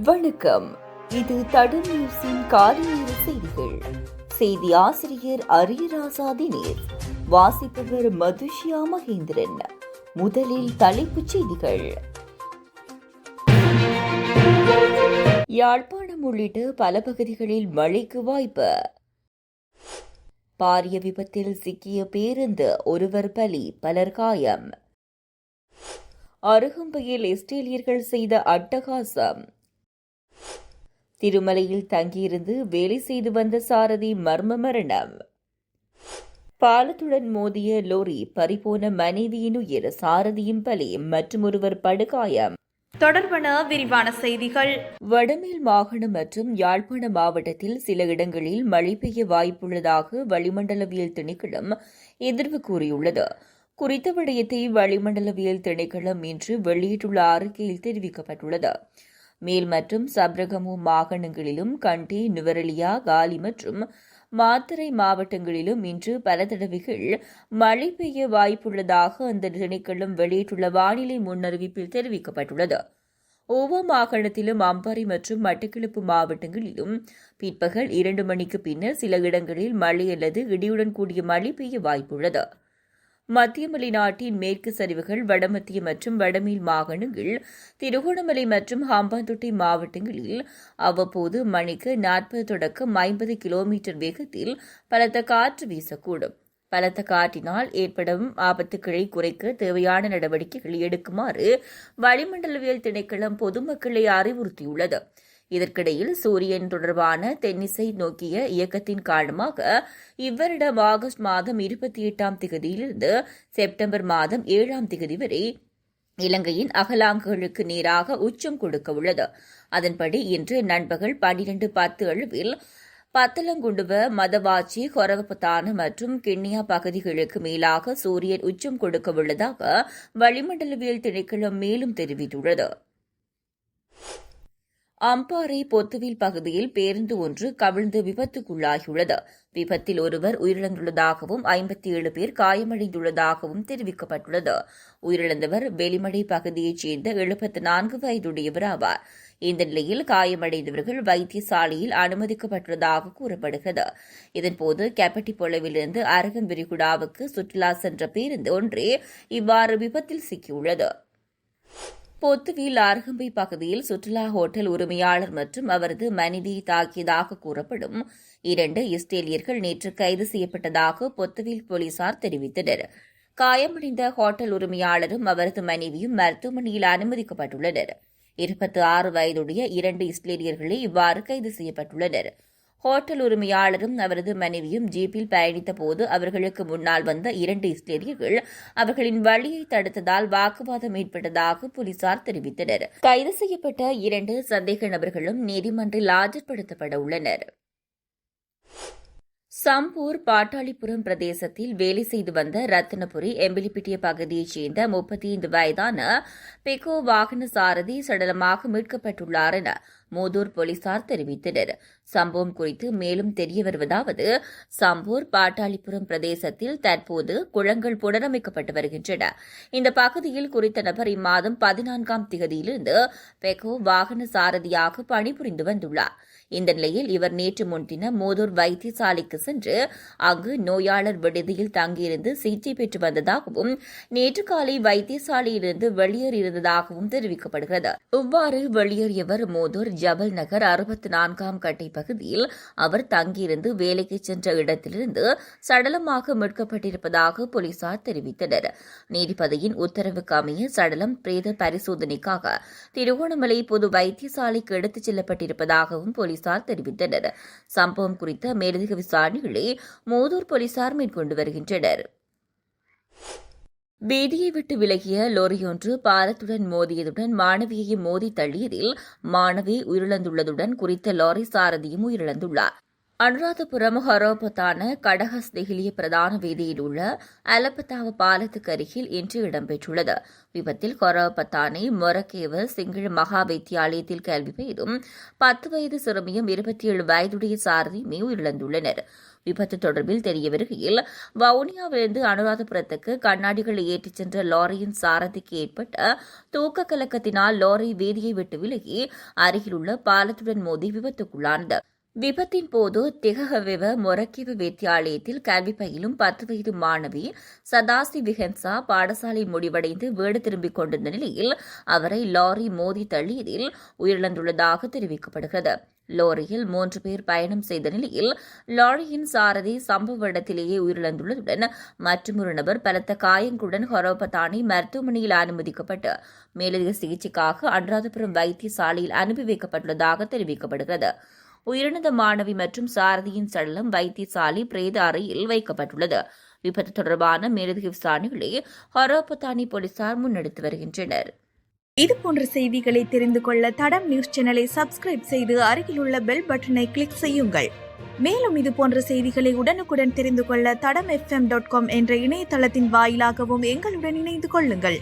வணக்கம். இது தடு நியூஸின் காலை நேர செய்திகள். செய்தி ஆசிரியர் அரியராசா தினேஷ் வாசிப்பவர் மதுஷியா மகேந்திரன். முதலில் தலைப்புச் செய்திகள். யாழ்ப்பாணம் உள்ளிட்ட பல பகுதிகளில் மழைக்கு வாய்ப்பு. பாரிய விபத்தில் சிக்கிய பேருந்து ஒருவர் பலி பலர் காயம். அருகம்பையில் இஸ்ரேலியர்கள் செய்த அட்டகாசம். திருமலையில் தங்கியிருந்து வேலை செய்து வந்த சாரதி மர்ம மரணம். பாலத்துடன் மோதிய லோரி பறிபோன மனைவியின் உயிர் சாரதியும் பலி மற்றும் ஒருவர் படுகாயம். தொடர்பன விரிவான செய்திகள். வடமேல் மாகாணம் மற்றும் யாழ்ப்பாண மாவட்டத்தில் சில இடங்களில் மழை பெய்ய வாய்ப்புள்ளதாக வளிமண்டலவியல் திணைக்களம் எதிர்வு கூறியுள்ளது. குறித்த விடயத்தை வளிமண்டலவியல் திணைக்களம் இன்று வெளியிட்டுள்ள அறிக்கையில் தெரிவிக்கப்பட்டுள்ளது. மேல் மற்றும் சப்ரகமு மாகாணங்களிலும் கண்டி நுவரெலியா காலி மற்றும் மாத்தறை மாவட்டங்களிலும் இன்று பல தடவைகள் மழை பெய்ய வாய்ப்புள்ளதாக அந்த திணைக்களம் வெளியிட்டுள்ள வானிலை முன்னறிவிப்பில் தெரிவிக்கப்பட்டுள்ளது. ஓவா மாகாணத்திலும் அம்பாறை மற்றும் மட்டக்கிழப்பு மாவட்டங்களிலும் பிற்பகல் இரண்டு மணிக்கு பின்னர் சில இடங்களில் மழை அல்லது இடியுடன் கூடிய மழை பெய்ய வாய்ப்புள்ளது. மத்திய மலைநாட்டின் மேற்கு சரிவுகள் வடமத்திய மற்றும் வடமேல் மாகாணங்கள் திருகோணமலை மற்றும் ஹாம்பாந்தோட்டை மாவட்டங்களில் அவ்வப்போது மணிக்கு நாற்பது தொடக்கம் ஐம்பது கிலோமீட்டர் வேகத்தில் பலத்த காற்று வீசக்கூடும். பலத்த காற்றினால் ஏற்படும் ஆபத்துக்களை குறைக்க தேவையான நடவடிக்கைகளை எடுக்குமாறு வளிமண்டலவியல் திணைக்களம் பொதுமக்களை அறிவுறுத்தியுள்ளது. இதற்கிடையில் சூரியன் தொடர்பான தென்னிசை நோக்கிய இயக்கத்தின் காரணமாக இவ்வருடம் ஆகஸ்ட் மாதம் இருபத்தி எட்டாம் திகதியிலிருந்து செப்டம்பர் மாதம் ஏழாம் திகதி வரை இலங்கையின் அகலாங்குகளுக்கு நேராக உச்சம் கொடுக்க உள்ளது. அதன்படி இன்று நண்பகல் பனிரெண்டு பத்து அளவில் பத்தலங்குண்டுவ மதவாச்சி கொரகபத்தான மற்றும் கிண்ணியா பகுதிகளுக்கு மேலாக சூரியன் உச்சம் கொடுக்க உள்ளதாக வளிமண்டலவியல் திணைக்களம் மேலும் தெரிவித்துள்ளது. அம்பாறை பொத்துவில் பகுதியில் பேருந்து ஒன்று கவிழ்ந்து விபத்துக்குள்ளாகியுள்ளது. விபத்தில் ஒருவர் உயிரிழந்துள்ளதாகவும் ஐம்பத்தி ஏழு பேர் காயமடைந்துள்ளதாகவும் தெரிவிக்கப்பட்டுள்ளது. உயிரிழந்தவர் வெளிமடை பகுதியைச் சேர்ந்த எழுபத்தி நான்கு வயதுடையவர் ஆவார். இந்த நிலையில் காயமடைந்தவர்கள் வைத்தியசாலையில் அனுமதிக்கப்பட்டுள்ளதாக கூறப்படுகிறது. இதன்போது கேப்பட்டிப்பொளவிலிருந்து அரகன் விரிகுடாவுக்கு சுற்றுலா சென்ற பேருந்து ஒன்றே இவ்வாறு விபத்தில் சிக்கியுள்ளது. பொத்துவில் அருகம்பை பகுதியில் சுற்றுலா ஹோட்டல் உரிமையாளர் மற்றும் அவரது மனைவியை தாக்கியதாக கூறப்படும். இரண்டு இஸ்ரேலியர்கள் நேற்று கைது செய்யப்பட்டதாக பொத்துவில் போலீசார் தெரிவித்தனர். காயமடைந்த ஹோட்டல் உரிமையாளரும் அவரது மனைவியும் மருத்துவமனையில் அனுமதிக்கப்பட்டுள்ளனர். இருபத்தி ஆறு வயதுடைய இரண்டு இஸ்ரேலியர்களே இவ்வாறு கைது செய்யப்பட்டுள்ளனா் ஹோட்டல் உரிமையாளரும் அவரது மனைவியும் ஜீப்பில் பயணித்த போது அவர்களுக்கு முன்னால் வந்த இரண்டு இஸ்ரேலியர்கள் அவர்களின் வழியை தடுத்ததால் வாக்குவாதம் ஏற்பட்டதாக போலீசார் தெரிவித்தனர். கைது செய்யப்பட்ட இரண்டு சந்தேக நபர்களும் நீதிமன்றில் ஆஜர்படுத்தப்பட உள்ளனர். சம்பூர் பாட்டாளிபுரம் பிரதேசத்தில் வேலை செய்து வந்த ரத்தினபுரி எம்பிலிப்பிட்டிய பகுதியைச் சேர்ந்த முப்பத்தி ஐந்து வயதான பெகோ வாகன சாரதி சடலமாக மீட்கப்பட்டுள்ளார் என மூதூர் போலீசார் தெரிவித்தனர். சம்பவம் குறித்து மேலும் தெரிய வருவதாவது சம்பூர் பாட்டாளிபுரம் பிரதேசத்தில் தற்போது குளங்கள் புனரமைக்கப்பட்டு வருகின்றன. இந்த பகுதியில் குறித்த நபர் இம்மாதம் பதினான்காம் திகதியிலிருந்து பெகோ வாகன சாரதியாக பணிபுரிந்து வந்துள்ளார். இந்த நிலையில் இவர் நேற்று முன்தினம் மோதூர் வைத்தியசாலைக்கு சென்று அங்கு நோயாளர் விடுதியில் தங்கியிருந்து சிகிச்சை பெற்று வந்ததாகவும் நேற்று காலை வைத்தியசாலையிலிருந்து வெளியேறியிருந்ததாகவும் தெரிவிக்கப்படுகிறது. இவ்வாறு வெளியேறியவர் மோதூர் ஜபல் நகர் அறுபத்தி நான்காம் கட்டை பகுதியில் அவர் தங்கியிருந்து வேலைக்கு சென்ற இடத்திலிருந்து சடலமாக மீட்கப்பட்டிருப்பதாக போலீசார் தெரிவித்தனர். நீதிபதியின் உத்தரவுக்கு அமைய சடலம் பிரேத பரிசோதனைக்காக திருகோணமலை பொது வைத்தியசாலைக்கு எடுத்துச் செல்லப்பட்டிருப்பதாகவும் போலீசார் தெரிவித்தனர். சம்பவம் குறித்த மேலதிக விசாரணைகளை மோதூர் போலீசார் மேற்கொண்டு வருகின்றனர். வீதியை விட்டு விலகிய லொரியொன்று பாலத்துடன் மோதியதுடன் மாணவியை மோதி தள்ளியதில் மாணவி உயிரிழந்துள்ளதுடன் குறித்த லாரி சாரதியும் உயிரிழந்துள்ளார். அனுராதபுரம் ஹரோபத்தான கடகஸ்திகிலிய பிரதான வீதியில் உள்ள அலப்பத்தாவ பாலத்துக்கு அருகில் இன்று இடம்பெற்றுள்ளது. விபத்தில் கொரோபத்தானை மொரக்கேவ சிங்கள மகா வித்தியாலயத்தில் கல்வி பெய்தும் பத்து வயது சிறுமியும் இருபத்தி ஏழு வயதுடைய சாரதியுமே உயிரிழந்துள்ளனர். விபத்து தொடர்பில் தெரிய வருகையில் வவுனியாவிலிருந்து அனுராதபுரத்துக்கு கண்ணாடிகளை ஏற்றிச் சென்ற லாரியின் சாரதிக்கு ஏற்பட்ட தூக்க கலக்கத்தினால் லாரி வீதியை விட்டு விலகி அருகிலுள்ள பாலத்துடன் மோதி விபத்துக்குள்ளானது. விபத்தின் போது திகஹவெவ மொரக்கிவ வித்தியாலயத்தில் கல்வி பயிலும் பத்து வயது மாணவி சதாசி விஹென்சா பாடசாலை முடிவடைந்து வீடு திரும்பிக் கொண்டிருந்த நிலையில் அவரை லாரி மோதி தள்ளியதில் உயிரிழந்துள்ளதாக தெரிவிக்கப்படுகிறது. லாரியில் மூன்று பேர் பயணம் செய்த நிலையில் லாரியின் சாரதி சம்பவ இடத்திலேயே உயிரிழந்துள்ளதுடன் மற்றொரு நபர் பலத்த காயங்களுடன் ஹொரோபத்தானி மருத்துவமனையில் அனுமதிக்கப்பட்டு மேலதிக சிகிச்சைக்காக அனுராதபுரம் வைத்தியசாலையில் அனுப்பி வைக்கப்பட்டுள்ளதாக தெரிவிக்கப்படுகிறது. உயிரிழந்த மாணவி மற்றும் சாரதியின் சடலம் வைத்தியசாலை பிரேத அறையில் வைக்கப்பட்டுள்ளது. விபத்து தொடர்பான மேலதிக விசாரணைகளை ஹொரோபத்தானி போலீசார் முன்னெடுத்து வருகின்றனர். இது போன்ற செய்திகளை தெரிந்து கொள்ள தடம் நியூஸ் சேனலை சப்ஸ்கிரைப் செய்து அருகிலுள்ள பெல் பட்டனை கிளிக் செய்யுங்கள். மேலும் இது போன்ற செய்திகளை உடனுக்குடன் தெரிந்து கொள்ள தடம் எஃப்எம் டாட் காம் என்ற இணையதளத்தின் வாயிலாகவும் எங்களுடன் இணைந்து கொள்ளுங்கள்.